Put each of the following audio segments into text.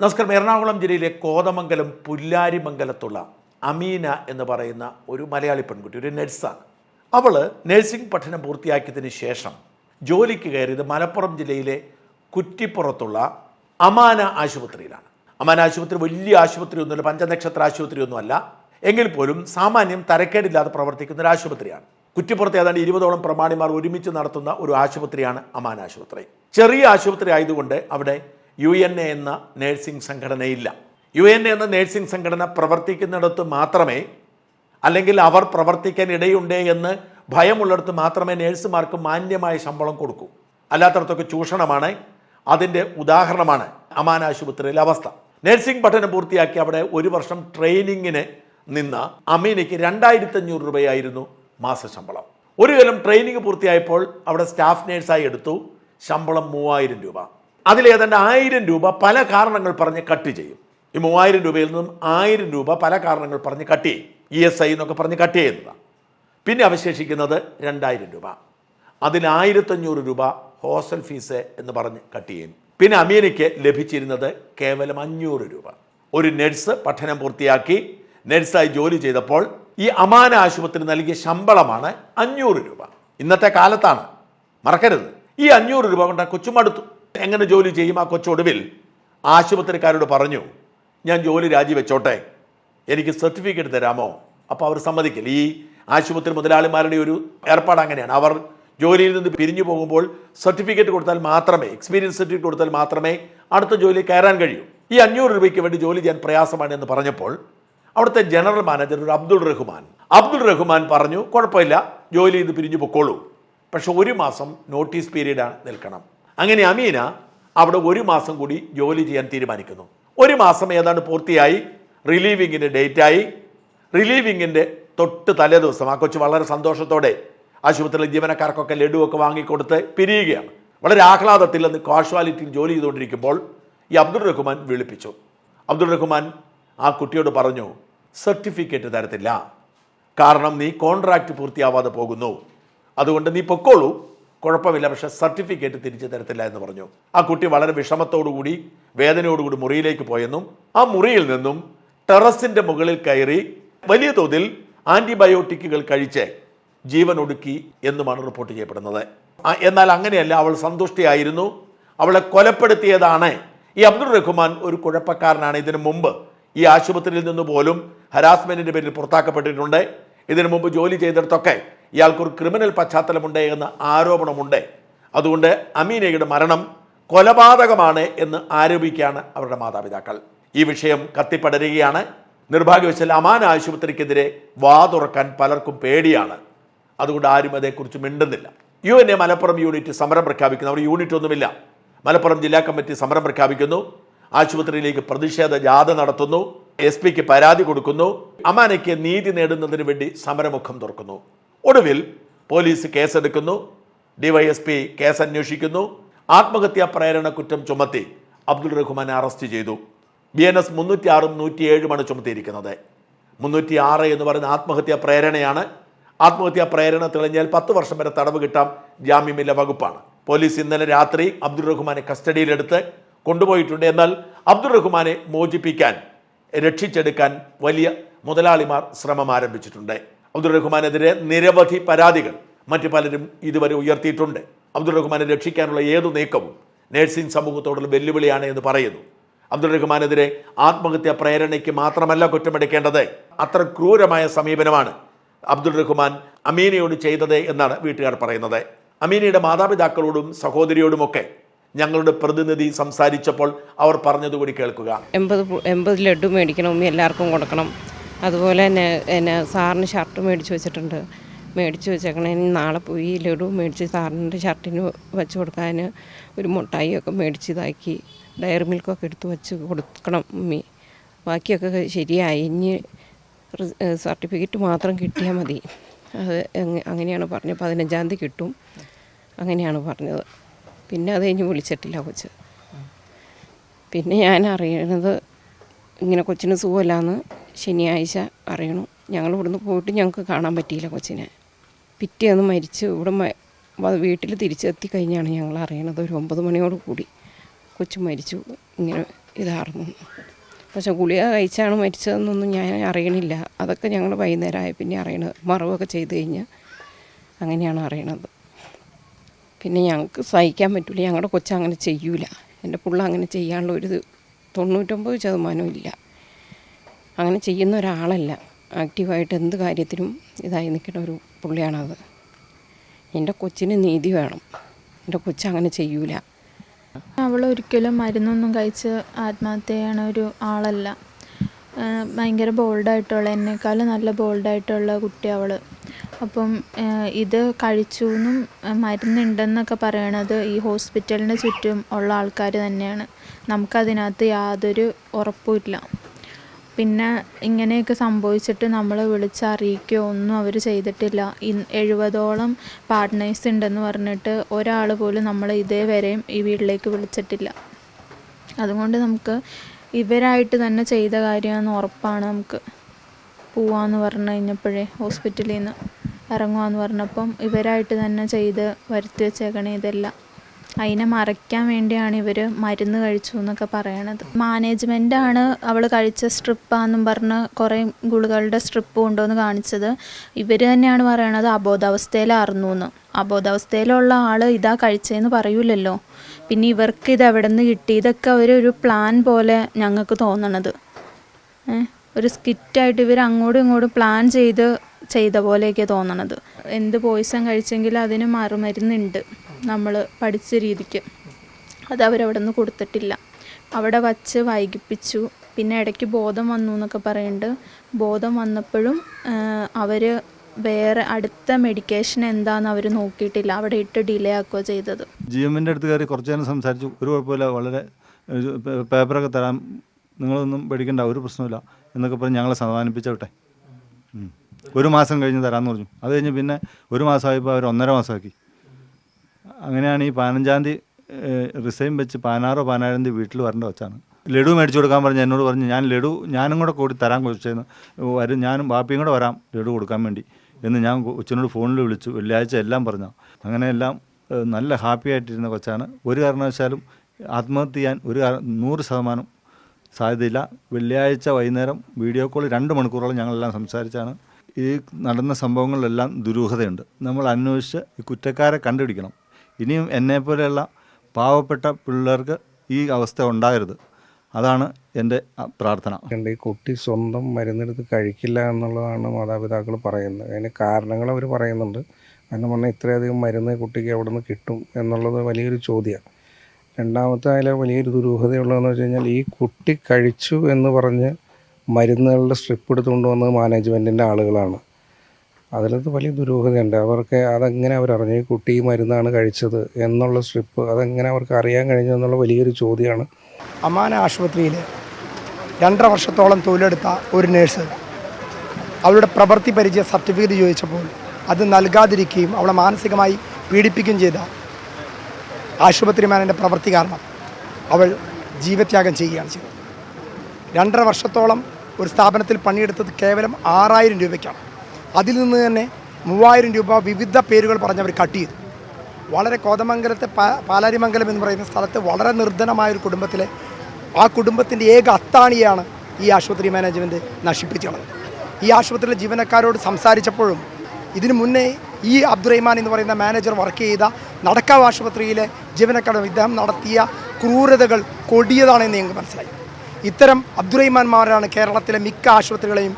നമസ്കാരം. എറണാകുളം ജില്ലയിലെ കോതമംഗലം പുല്ലാരിമംഗലത്തുള്ള അമീന എന്ന് പറയുന്ന ഒരു മലയാളി പെൺകുട്ടി ഒരു നഴ്സാണ്. അവൾ നഴ്സിംഗ് പഠനം പൂർത്തിയാക്കിയതിന് ശേഷം ജോലിക്ക് കയറിയത് മലപ്പുറം ജില്ലയിലെ കുറ്റിപ്പുറത്തുള്ള അമാന ആശുപത്രിയിലാണ്. അമാന ആശുപത്രി വലിയ ആശുപത്രി ഒന്നുമല്ല പഞ്ചനക്ഷത്ര ആശുപത്രി ഒന്നുമല്ല എങ്കിൽ പോലും സാമാന്യം തരക്കേടില്ലാതെ പ്രവർത്തിക്കുന്ന ഒരു ആശുപത്രിയാണ്. കുറ്റിപ്പുറത്ത് ഏതാണ്ട് ഇരുപതോളം പ്രമാണിമാർ ഒരുമിച്ച് നടത്തുന്ന ഒരു ആശുപത്രിയാണ് അമാൻ ആശുപത്രി. ചെറിയ ആശുപത്രി ആയതുകൊണ്ട് അവിടെ യു എൻ എ എന്ന നേഴ്സിംഗ് സംഘടനയില്ല. യു എൻ എ എന്ന നേഴ്സിംഗ് സംഘടന പ്രവർത്തിക്കുന്നിടത്ത് മാത്രമേ അല്ലെങ്കിൽ അവർ പ്രവർത്തിക്കാൻ ഇടയുണ്ട് എന്ന് ഭയമുള്ളിടത്ത് മാത്രമേ നേഴ്സുമാർക്ക് മാന്യമായ ശമ്പളം കൊടുക്കൂ. അല്ലാത്തടത്തൊക്കെ ചൂഷണമാണ്. അതിന്റെ ഉദാഹരണമാണ് അമാൻ ആശുപത്രിയിലെ അവസ്ഥ. നേഴ്സിംഗ് പഠനം പൂർത്തിയാക്കി അവിടെ ഒരു വർഷം ട്രെയിനിങ്ങിന് നിന്ന അമീനയ്ക്ക് രണ്ടായിരത്തി അഞ്ഞൂറ് രൂപയായിരുന്നു മാസശമ്പളം ഒരു കൊല്ലം ട്രെയിനിങ് പൂർത്തിയായപ്പോൾ അവിടെ സ്റ്റാഫ് നേഴ്സായി എടുത്തു. ശമ്പളം മൂവായിരം രൂപ. അതിലേതാണ്ട് ആയിരം രൂപ പല കാരണങ്ങൾ പറഞ്ഞ് കട്ട് ചെയ്യും. ഈ മൂവായിരം രൂപയിൽ നിന്നും ആയിരം രൂപ പല കാരണങ്ങൾ പറഞ്ഞ് കട്ട് ചെയ്യും. ഇ എസ് ഐ എന്നൊക്കെ പറഞ്ഞ് കട്ട് ചെയ്യുന്നതാണ് പിന്നെ അവശേഷിക്കുന്നത് രണ്ടായിരം രൂപ. അതിൽ ആയിരത്തഞ്ഞൂറ് രൂപ ഹോസ്റ്റൽ ഫീസ് എന്ന് പറഞ്ഞ് കട്ട് ചെയ്യും. പിന്നെ അമീനയ്ക്ക് ലഭിച്ചിരുന്നത് കേവലം അഞ്ഞൂറ് രൂപ. ഒരു നഴ്സ് പഠനം പൂർത്തിയാക്കി നഴ്സായി ജോലി ചെയ്തപ്പോൾ ഈ അമാന ആശുപത്രി നൽകിയ ശമ്പളമാണ് അഞ്ഞൂറ് രൂപ. ഇന്നത്തെ കാലത്താണ്. മറക്കരുത്. ഈ അഞ്ഞൂറ് രൂപ കൊണ്ട് കൊച്ചുമടുത്തു. കൊച്ചു മടുത്തു എങ്ങനെ ജോലി ചെയ്യും ആ കൊച്ചൊടുവിൽ ആശുപത്രിക്കാരോട് പറഞ്ഞു ഞാൻ ജോലി രാജിവെച്ചോട്ടെ. എനിക്ക് സർട്ടിഫിക്കറ്റ് തരാമോ? അപ്പോൾ അവർ സമ്മതിക്കില്ല. ഈ ആശുപത്രി മുതലാളിമാരുടെ ഒരു ഏർപ്പാട് അങ്ങനെയാണ്. അവർ ജോലിയിൽ നിന്ന് പിരിഞ്ഞു പോകുമ്പോൾ സർട്ടിഫിക്കറ്റ് കൊടുത്താൽ മാത്രമേ എക്സ്പീരിയൻസ് സർട്ടിഫിക്കറ്റ് കൊടുത്താൽ മാത്രമേ അടുത്ത ജോലി കയറാൻ കഴിയൂ. ഈ അഞ്ഞൂറ് രൂപയ്ക്ക് വേണ്ടി ജോലി ചെയ്യാൻ പ്രയാസമാണ് എന്ന് പറഞ്ഞപ്പോൾ അവിടുത്തെ ജനറൽ മാനേജർ ഒരു അബ്ദുൾ റഹ്മാൻ അബ്ദുൾ റഹ്മാൻ പറഞ്ഞു കുഴപ്പമില്ല ജോലി ചെയ്ത് പിരിഞ്ഞു പൊക്കോളൂ. പക്ഷെ ഒരു മാസം നോട്ടീസ് പീരീഡാണ് നിൽക്കണം. അങ്ങനെ അമീന അവിടെ ഒരു മാസം കൂടി ജോലി ചെയ്യാൻ തീരുമാനിക്കുന്നു. ഒരു മാസം ഏതാണ്ട് പൂർത്തിയായി. റിലീവിങ്ങിന്റെ ഡേറ്റായി റിലീവിങ്ങിന്റെ തൊട്ട് തലേ ദിവസം ആ കൊച്ചു വളരെ സന്തോഷത്തോടെ ആശുപത്രിയിലെ ജീവനക്കാർക്കൊക്കെ ലഡുവൊക്കെ വാങ്ങിക്കൊടുത്ത് പിരിയുകയാണ്. വളരെ ആഹ്ലാദത്തിൽ അന്ന് കാഷ്വാലിറ്റിയിൽ ജോലി ചെയ്തുകൊണ്ടിരിക്കുമ്പോൾ ഈ അബ്ദുൾ റഹ്മാൻ വിളിപ്പിച്ചു. അബ്ദുൾ റഹ്മാൻ ആ കുട്ടിയോട് പറഞ്ഞു സർട്ടിഫിക്കറ്റ് തരത്തില്ല. കാരണം നീ കോൺട്രാക്റ്റ് പൂർത്തിയാവാതെ പോകുന്നു. അതുകൊണ്ട് നീ പൊക്കോളൂ. കുഴപ്പമില്ല പക്ഷെ സർട്ടിഫിക്കറ്റ് തിരിച്ചു തരത്തില്ല എന്ന് പറഞ്ഞു. ആ കുട്ടി വളരെ വിഷമത്തോടുകൂടി വേദനയോടുകൂടി മുറിയിലേക്ക് പോയെന്നും ആ മുറിയിൽ നിന്നും ടെറസിന്റെ മുകളിൽ കയറി വലിയ തോതിൽ ആന്റിബയോട്ടിക്കുകൾ കഴിച്ച് ജീവൻ ഒടുക്കി എന്നുമാണ് റിപ്പോർട്ട് ചെയ്യപ്പെടുന്നത്. എന്നാൽ അങ്ങനെയല്ല അവൾ സന്തുഷ്ടിയായിരുന്നു. അവളെ കൊലപ്പെടുത്തിയതാണ്. ഈ അബ്ദുൾ റഹ്മാൻ ഒരു കുഴപ്പക്കാരനാണ്. ഇതിനു മുമ്പ് ഈ ആശുപത്രിയിൽ നിന്ന് പോലും ഹരാസ്മെന്റിന്റെ പേരിൽ പുറത്താക്കപ്പെട്ടിട്ടുണ്ട്. ഇതിനു മുമ്പ് ജോലി ചെയ്തിടത്തൊക്കെ ഇയാൾക്കൊരു ക്രിമിനൽ പശ്ചാത്തലമുണ്ട് എന്ന ആരോപണമുണ്ട്. അതുകൊണ്ട് അമീനയുടെ മരണം കൊലപാതകമാണ് എന്ന് ആരോപിക്കുകയാണ് അവരുടെ മാതാപിതാക്കൾ. ഈ വിഷയം കത്തിപ്പടരുകയാണ്. നിർഭാഗ്യവശാൽ അമാൻ ആശുപത്രിക്കെതിരെ വാതുറക്കാൻ പലർക്കും പേടിയാണ്. അതുകൊണ്ട് ആരും അതേക്കുറിച്ച് മിണ്ടുന്നില്ല. U N A Malappuram unit സമരം പ്രഖ്യാപിക്കുന്നു. അവർ യൂണിറ്റ് ഒന്നുമില്ല. മലപ്പുറം ജില്ലാ കമ്മിറ്റി സമരം പ്രഖ്യാപിക്കുന്നു. ആശുപത്രിയിലേക്ക് പ്രതിഷേധ ജാഥ നടത്തുന്നു. എസ് പിക്ക് പരാതി കൊടുക്കുന്നു. അമാനയ്ക്ക് നീതി നേടുന്നതിന് വേണ്ടി സമരമുഖം തുറക്കുന്നു. ഒടുവിൽ പോലീസ് കേസെടുക്കുന്നു. ഡിവൈഎസ്പി കേസ് അന്വേഷിക്കുന്നു ആത്മഹത്യാ പ്രേരണ കുറ്റം ചുമത്തി അബ്ദുൾ റഹ്മാനെ അറസ്റ്റ് ചെയ്തു. ബി എൻ എസ് മുന്നൂറ്റി ആറും നൂറ്റി ഏഴുമാണ് ചുമത്തിയിരിക്കുന്നത്. മുന്നൂറ്റി ആറ് എന്ന് പറയുന്ന ആത്മഹത്യാ പ്രേരണയാണ്. ആത്മഹത്യാ പ്രേരണ തെളിഞ്ഞാൽ പത്ത് വർഷം വരെ തടവ് കിട്ടാം ജാമ്യമില്ല വകുപ്പാണ്. പോലീസ് ഇന്നലെ രാത്രി അബ്ദുൾ റഹ്മാനെ കസ്റ്റഡിയിലെടുത്ത് കൊണ്ടുപോയിട്ടുണ്ട്. എന്നാൽ അബ്ദുൾ റഹ്മാനെ മോചിപ്പിക്കാൻ രക്ഷിച്ചെടുക്കാൻ വലിയ മുതലാളിമാർ ശ്രമം ആരംഭിച്ചിട്ടുണ്ട്. അബ്ദുൾ റഹ്മാനെതിരെ നിരവധി പരാതികൾ മറ്റു പലരും ഇതുവരെ ഉയർത്തിയിട്ടുണ്ട്. അബ്ദുൾ റഹ്മാനെ രക്ഷിക്കാനുള്ള ഏതു നീക്കവും നഴ്സിംഗ് സമൂഹത്തോടുള്ള വെല്ലുവിളിയാണ് എന്ന് പറയുന്നു. അബ്ദുൾ റഹ്മാനെതിരെ ആത്മഹത്യാ പ്രേരണയ്ക്ക് മാത്രമല്ല കുറ്റമെടുക്കേണ്ടത്. അത്ര ക്രൂരമായ സമീപനമാണ് അബ്ദുൾ റഹ്മാൻ അമീനയോട് ചെയ്തത് എന്നാണ് വീട്ടുകാർ പറയുന്നത്. അമീനയുടെ മാതാപിതാക്കളോടും സഹോദരിയോടുമൊക്കെ ഞങ്ങളുടെ പ്രതിനിധി സംസാരിച്ചപ്പോൾ അവർ പറഞ്ഞതുകൂടി കേൾക്കുക. എൺപത് എൺപത് ലഡു മേടിക്കണം ഉമ്മി എല്ലാവർക്കും കൊടുക്കണം. അതുപോലെ തന്നെ എന്നെ സാറിന് ഷർട്ട് മേടിച്ച് വെച്ചിട്ടുണ്ട്. മേടിച്ച് വെച്ചേക്കണം ഇനി നാളെ പോയി ലഡു മേടിച്ച് സാറിന്റെ ഷർട്ടിന് വെച്ച് കൊടുക്കാൻ ഒരു മുട്ടായിയൊക്കെ മേടിച്ച് ഇതാക്കി ഡയറി മിൽക്കൊക്കെ എടുത്ത് വെച്ച് കൊടുക്കണം ഉമ്മി. ബാക്കിയൊക്കെ ശരിയായി. ഇനി സർട്ടിഫിക്കറ്റ് മാത്രം കിട്ടിയാൽ മതി. അത് അങ്ങനെയാണ് പറഞ്ഞത്. പതിനഞ്ചാം തീയതി കിട്ടും. അങ്ങനെയാണ് പറഞ്ഞത്. പിന്നെ അത് കഴിഞ്ഞ് വിളിച്ചിട്ടില്ല കൊച്ച്. പിന്നെ ഞാൻ അറിയണത് ഇങ്ങനെ കൊച്ചിന് സുഖമില്ലാന്ന് ശനിയാഴ്ച അറിയണു. ഞങ്ങൾ ഇവിടുന്ന് പോയിട്ട് ഞങ്ങൾക്ക് കാണാൻ പറ്റിയില്ല കൊച്ചിനെ. പിറ്റേന്ന് മരിച്ച് ഇവിടെ വീട്ടിൽ തിരിച്ചെത്തി കഴിഞ്ഞാണ് ഞങ്ങൾ അറിയണത്. ഒരു ഒമ്പത് മണിയോട് കൂടി കൊച്ചു മരിച്ചു. ഇങ്ങനെ ഇതാർന്നു. പക്ഷെ ഗുളിക കഴിച്ചാണ് മരിച്ചതെന്നൊന്നും ഞാൻ അറിയണില്ല. അതൊക്കെ ഞങ്ങൾ വൈകുന്നേരമായ പിന്നെ അറിയണത്. മറവൊക്കെ ചെയ്ത് കഴിഞ്ഞ് അങ്ങനെയാണ് അറിയണത്. പിന്നെ ഞങ്ങൾക്ക് സഹിക്കാൻ പറ്റില്ല ഞങ്ങളുടെ കൊച്ചങ്ങനെ ചെയ്യൂല. എന്റെ പുള്ള അങ്ങനെ ചെയ്യാനുള്ള ഒരു തൊണ്ണൂറ്റൊമ്പത് ശതമാനവും ഇല്ല. അങ്ങനെ ചെയ്യുന്ന ഒരാളല്ല. ആക്റ്റീവായിട്ട് എന്ത് കാര്യത്തിനും ഇതായി നിൽക്കുന്ന ഒരു പുള്ളിയാണത്. എന്റെ കൊച്ചിന് നീതി വേണം. എന്റെ കൊച്ചങ്ങനെ ചെയ്യൂല. അവൾ ഒരിക്കലും മരുന്നൊന്നും കഴിച്ച് ആത്മഹത്യ ചെയ്യണ ഒരു ആളല്ല. ഭയങ്കര ബോൾഡായിട്ടുള്ള എന്നെക്കാളും നല്ല ബോൾഡായിട്ടുള്ള കുട്ടി അവൾ അപ്പം ഇത് കഴിച്ചു എന്നും മരുന്നുണ്ടെന്നൊക്കെ പറയണത് ഈ ഹോസ്പിറ്റലിന് ചുറ്റും ഉള്ള ആൾക്കാർ തന്നെയാണ്. നമുക്കതിനകത്ത് യാതൊരു ഉറപ്പുമില്ല പിന്നെ ഇങ്ങനെയൊക്കെ സംഭവിച്ചിട്ട് നമ്മൾ വിളിച്ചറിയിക്കുകയോ ഒന്നും അവർ ചെയ്തിട്ടില്ല. എഴുപതോളം പാർട്ട്നേഴ്സ് ഉണ്ടെന്ന് പറഞ്ഞിട്ട് ഒരാൾ പോലും നമ്മൾ ഇതേവരെയും ഈ വീട്ടിലേക്ക് വിളിച്ചിട്ടില്ല. അതുകൊണ്ട് നമുക്ക് ഇവരായിട്ട് തന്നെ ചെയ്ത കാര്യമാണെന്ന് ഉറപ്പാണ് നമുക്ക്. പോവാന്ന് പറഞ്ഞു കഴിഞ്ഞപ്പോഴേ ഹോസ്പിറ്റലിൽ നിന്ന് ഇറങ്ങുവാന്ന് പറഞ്ഞപ്പം ഇവരായിട്ട് തന്നെ ചെയ്ത് വരുത്തി വെച്ചേക്കണേ ഇതെല്ലാം. അതിനെ മറയ്ക്കാൻ വേണ്ടിയാണ് ഇവർ മരുന്ന് കഴിച്ചു എന്നൊക്കെ പറയണത്. മാനേജ്മെന്റാണ് അവൾ കഴിച്ച സ്ട്രിപ്പാന്നും പറഞ്ഞ് കുറേ ഗുളികളുടെ സ്ട്രിപ്പ് കൊണ്ടുവന്ന് കാണിച്ചത്. ഇവർ തന്നെയാണ് പറയണത് അബോധാവസ്ഥയിലായിരുന്നു എന്ന് അബോധാവസ്ഥയിലുള്ള ആൾ ഇതാ കഴിച്ചതെന്ന് പറയൂലല്ലോ. പിന്നെ ഇവർക്ക് ഇത് എവിടെ നിന്ന് കിട്ടി? ഇതൊക്കെ അവരൊരു പ്ലാൻ പോലെ ഞങ്ങൾക്ക് തോന്നണത്. ഒരു സ്കിറ്റായിട്ട് ഇവർ അങ്ങോട്ടും ഇങ്ങോട്ടും പ്ലാൻ ചെയ്ത് ചെയ്ത പോലെയൊക്കെ തോന്നണത്. എന്ത് പോയിസൺ കഴിച്ചെങ്കിലും അതിന് മറുമരുന്നുണ്ട്. നമ്മൾ പഠിച്ച രീതിക്ക്. അത് അവരവിടെ നിന്ന് കൊടുത്തിട്ടില്ല. അവിടെ വച്ച് വൈകിപ്പിച്ചു. പിന്നെ ഇടയ്ക്ക് ബോധം വന്നു എന്നൊക്കെ പറയുന്നുണ്ട് ബോധം വന്നപ്പോഴും അവർ വേറെ അടുത്ത മെഡിക്കേഷൻ എന്താണെന്ന് അവർ നോക്കിയിട്ടില്ല. അവിടെ ഇട്ട് ഡിലേ ആക്കുകയോ ചെയ്തത്. ജി എമ്മിന്റെ അടുത്ത് കയറി കുറച്ച് നേരം സംസാരിച്ചു ഒരു കുഴപ്പമില്ല. വളരെ പേപ്പറൊക്കെ തരാം. നിങ്ങളൊന്നും പേടിക്കേണ്ട. ഒരു പ്രശ്നമില്ല എന്നൊക്കെ പറഞ്ഞ് ഞങ്ങളെ സമാധാനിപ്പിച്ച വിട്ടെ ഉം. ഒരു മാസം കഴിഞ്ഞ് തരാമെന്ന് പറഞ്ഞു. അത് കഴിഞ്ഞ് പിന്നെ ഒരു മാസമായപ്പോൾ അവർ ഒന്നര മാസമാക്കി. അങ്ങനെയാണ് ഈ പതിനഞ്ചാം തീയതി റിസൈൻ വെച്ച് പതിനാറോ പതിനാറാം തീയതി വീട്ടിൽ വരേണ്ട വെച്ചാണ് ലഡു മേടിച്ചു കൊടുക്കാൻ പറഞ്ഞ് എന്നോട് പറഞ്ഞു ഞാൻ ലഡു ഞാനും കൂടെ കൂടി തരാൻ കൊച്ചെന്ന് വരും ഞാനും ബാപ്പിയും കൂടെ വരാം ലഡു കൊടുക്കാൻ വേണ്ടി. എന്ന് ഞാൻ കൊച്ചിനോട് ഫോണിൽ വിളിച്ചു വെള്ളിയാഴ്ച എല്ലാം പറഞ്ഞു. അങ്ങനെ എല്ലാം നല്ല ഹാപ്പി ആയിട്ടിരുന്ന കൊച്ചാണ്. ഒരു കാരണവശാലും ആത്മഹത്യ ചെയ്യാൻ ഒരു നൂറ് ശതമാനം സാധ്യതയില്ല. വെള്ളിയാഴ്ച വൈകുന്നേരം വീഡിയോ കോൾ രണ്ട് മണിക്കൂറോളം ഞങ്ങളെല്ലാം സംസാരിച്ചാണ്. ഈ നടന്ന സംഭവങ്ങളിലെല്ലാം ദുരൂഹതയുണ്ട്. നമ്മൾ അന്വേഷിച്ച് ഈ കുറ്റക്കാരെ കണ്ടുപിടിക്കണം. ഇനിയും എന്നെപ്പോലെയുള്ള പാവപ്പെട്ട പിള്ളേർക്ക് ഈ അവസ്ഥ ഉണ്ടാകരുത്. അതാണ് എന്റെ പ്രാർത്ഥന. ഈ കുട്ടി സ്വന്തം മരുന്നെടുത്ത് കഴിക്കില്ല എന്നുള്ളതാണ് മാതാപിതാക്കൾ പറയുന്നത്. അതിന് കാരണങ്ങൾ അവർ പറയുന്നുണ്ട്. കാരണം പറഞ്ഞാൽ ഇത്രയധികം മരുന്ന് കുട്ടിക്ക് എവിടെ നിന്ന് കിട്ടും എന്നുള്ളത് വലിയൊരു ചോദ്യമാണ്. രണ്ടാമത്തെ അതിലെ വലിയൊരു ദുരൂഹതയുള്ളതെന്ന് വെച്ച് കഴിഞ്ഞാൽ ഈ കുട്ടി കഴിച്ചു എന്ന് പറഞ്ഞ് മരുന്നുകളുടെ സ്ട്രിപ്പ് എടുത്തുകൊണ്ട് വന്നത് മാനേജ്മെന്റിന്റെ ആളുകളാണ്. അതിലത് വലിയ ദുരൂഹതയുണ്ട്. അവർക്ക് അതെങ്ങനെ അവരറിഞ്ഞു കുട്ടി ഈ മരുന്നാണ് കഴിച്ചത് എന്നുള്ള സ്ട്രിപ്പ് അതെങ്ങനെ അവർക്ക് അറിയാൻ കഴിഞ്ഞു എന്നുള്ള വലിയൊരു ചോദ്യമാണ്. അമാന ആശുപത്രിയിൽ രണ്ടര വർഷത്തോളം തൊഴിലെടുത്ത ഒരു നേഴ്സ് അവളുടെ പ്രവൃത്തി പരിചയ സർട്ടിഫിക്കറ്റ് ചോദിച്ചപ്പോൾ അത് നൽകാതിരിക്കുകയും അവളെ മാനസികമായി പീഡിപ്പിക്കുകയും ചെയ്ത ആശുപത്രി മാനേന്റെ പ്രവൃത്തി കാരണം അവൾ ജീവത്യാഗം ചെയ്യുകയാണ് ചെയ്തത്. രണ്ടര വർഷത്തോളം ഒരു സ്ഥാപനത്തിൽ പണിയെടുത്തത് കേവലം ആറായിരം രൂപയ്ക്കാണ്. അതിൽ നിന്ന് തന്നെ മൂവായിരം രൂപ വിവിധ പേരുകൾ പറഞ്ഞവർ കട്ട് ചെയ്തു. വളരെ കോതമംഗലത്തെ പാലാരിമംഗലം എന്ന് പറയുന്ന സ്ഥലത്ത് വളരെ നിർധനമായ ഒരു കുടുംബത്തിലെ ആ കുടുംബത്തിന്റെ ഏക അത്താണിയാണ് ഈ ആശുപത്രി മാനേജ്മെന്റ് നശിപ്പിച്ചു കളഞ്ഞത് ഈ ആശുപത്രിയിലെ ജീവനക്കാരോട് സംസാരിച്ചപ്പോഴും ഇതിനു മുന്നേ ഈ അബ്ദുറഹ്മാൻ എന്ന് പറയുന്ന മാനേജർ വർക്ക് ചെയ്ത നടക്കാവ് ആശുപത്രിയിലെ ജീവനക്കാരും ഇദ്ദേഹം നടത്തിയ ക്രൂരതകൾ കൊടിയതാണെന്ന് ഞങ്ങൾക്ക് മനസ്സിലായി. ഇത്തരം അബ്ദുറഹിമാൻമാരാണ് കേരളത്തിലെ മിക്ക ആശുപത്രികളെയും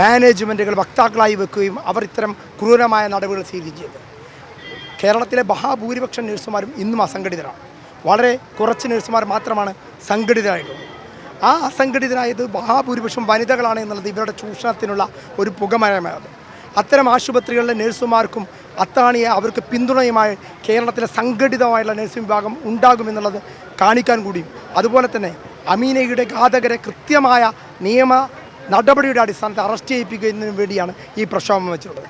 മാനേജ്മെന്റുകൾ വക്താക്കളായി വെക്കുകയും അവർ ഇത്തരം ക്രൂരമായ നടപടികൾ സ്വീകരിക്കുകയും ചെയ്തത് കേരളത്തിലെ മഹാഭൂരിപക്ഷം നഴ്സുമാരും ഇന്നും അസംഘടിതരാണ്. വളരെ കുറച്ച് നഴ്സുമാർ മാത്രമാണ് സംഘടിതരായിട്ടുള്ളത്. ആ അസംഘടിതരായത് മഹാഭൂരിപക്ഷം വനിതകളാണ് എന്നുള്ളത് ഇവരുടെ ചൂഷണത്തിനുള്ള ഒരു പുകമരമാണ് അത്തരം ആശുപത്രികളിലെ നഴ്സുമാർക്കും അത്താണിയെ അവർക്ക് പിന്തുണയുമായി കേരളത്തിലെ സംഘടിതമായുള്ള നഴ്സിംഗ് വിഭാഗം ഉണ്ടാകുമെന്നുള്ളത് കാണിക്കാൻ കൂടിയും. അതുപോലെ തന്നെ അമീനയുടെ ഘാതകരെ കൃത്യമായ നിയമ നടപടിയുടെ അടിസ്ഥാനത്തിൽ അറസ്റ്റ് ചെയ്യിപ്പിക്കുന്നതിന് വേണ്ടിയാണ് ഈ പ്രക്ഷോഭം വെച്ചിട്ടുള്ളത്.